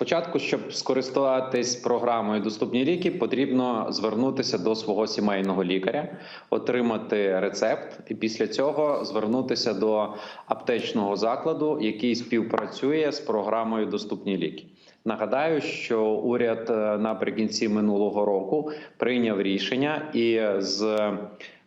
Спочатку, щоб скористатись програмою Доступні ліки, потрібно звернутися до свого сімейного лікаря, отримати рецепт, і після цього звернутися до аптечного закладу, який співпрацює з програмою Доступні ліки. Нагадаю, що уряд е, наприкінці минулого року прийняв рішення і з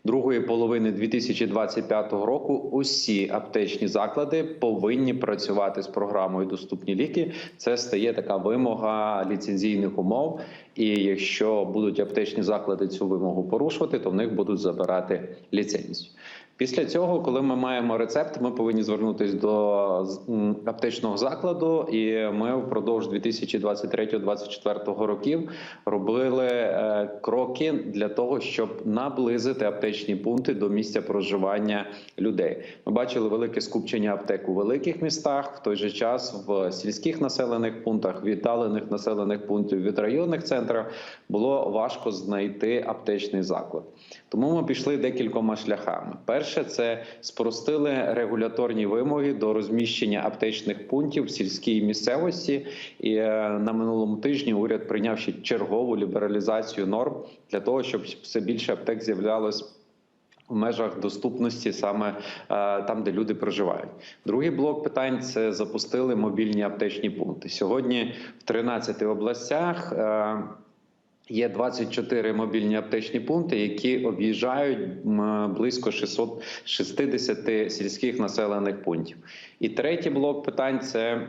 другої половини 2025 року усі аптечні заклади повинні працювати з програмою Доступні ліки. Це стає така вимога ліцензійних умов. І якщо будуть аптечні заклади цю вимогу порушувати, то в них будуть забирати ліцензію. Після цього, коли ми маємо рецепт, ми повинні звернутися до аптечного закладу, і ми впродовж 2023-2024 років робили е, кроки для того, щоб наблизити аптечні пункти до місця проживання людей. Ми бачили велике скупчення аптек у великих містах. В той же час в сільських населених пунктах, віддалених населених пунктів від районних центрів було важко знайти аптечний заклад. Тому ми пішли декількома шляхами. Перше, це спростили регуляторні вимоги до розміщення аптечних пунктів в сільській місцевості. І е, на минулому тижні уряд прийняв ще чергову лібералізацію норм для того, щоб все більше аптек з'являлось. В межах доступності саме е, там, де люди проживають. Другий блок питань це запустили мобільні аптечні пункти. Сьогодні в 13 областях е, Є 24 мобільні аптечні пункти, які об'їжджають близько 660 сільських населених пунктів. І третій блок питань це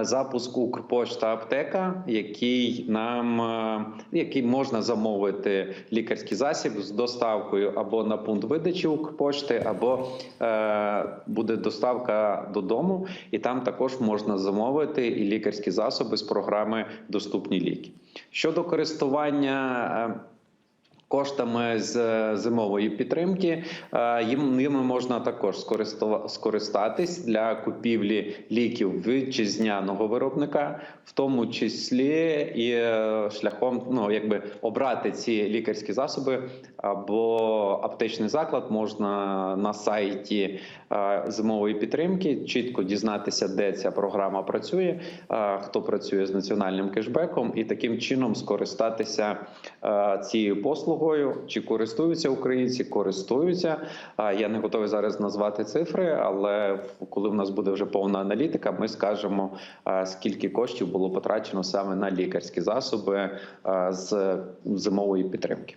запуск Укрпошта аптека, який нам е, який можна замовити лікарський засіб з доставкою або на пункт видачі Укрпошти, або е, буде доставка додому, і там також можна замовити і лікарські засоби з програми Доступні ліки. Щодо користування. Коштами з е, зимової підтримки е, їм ними можна також скористатись для купівлі ліків вітчизняного виробника, в тому числі і е, шляхом ну якби обрати ці лікарські засоби або аптечний заклад можна на сайті зимової підтримки чітко дізнатися, де ця програма працює, хто працює з національним кешбеком, і таким чином скористатися цією послугою. Чи користуються українці? Користуються. Я не готовий зараз назвати цифри, але коли в нас буде вже повна аналітика, ми скажемо скільки коштів було потрачено саме на лікарські засоби з зимової підтримки.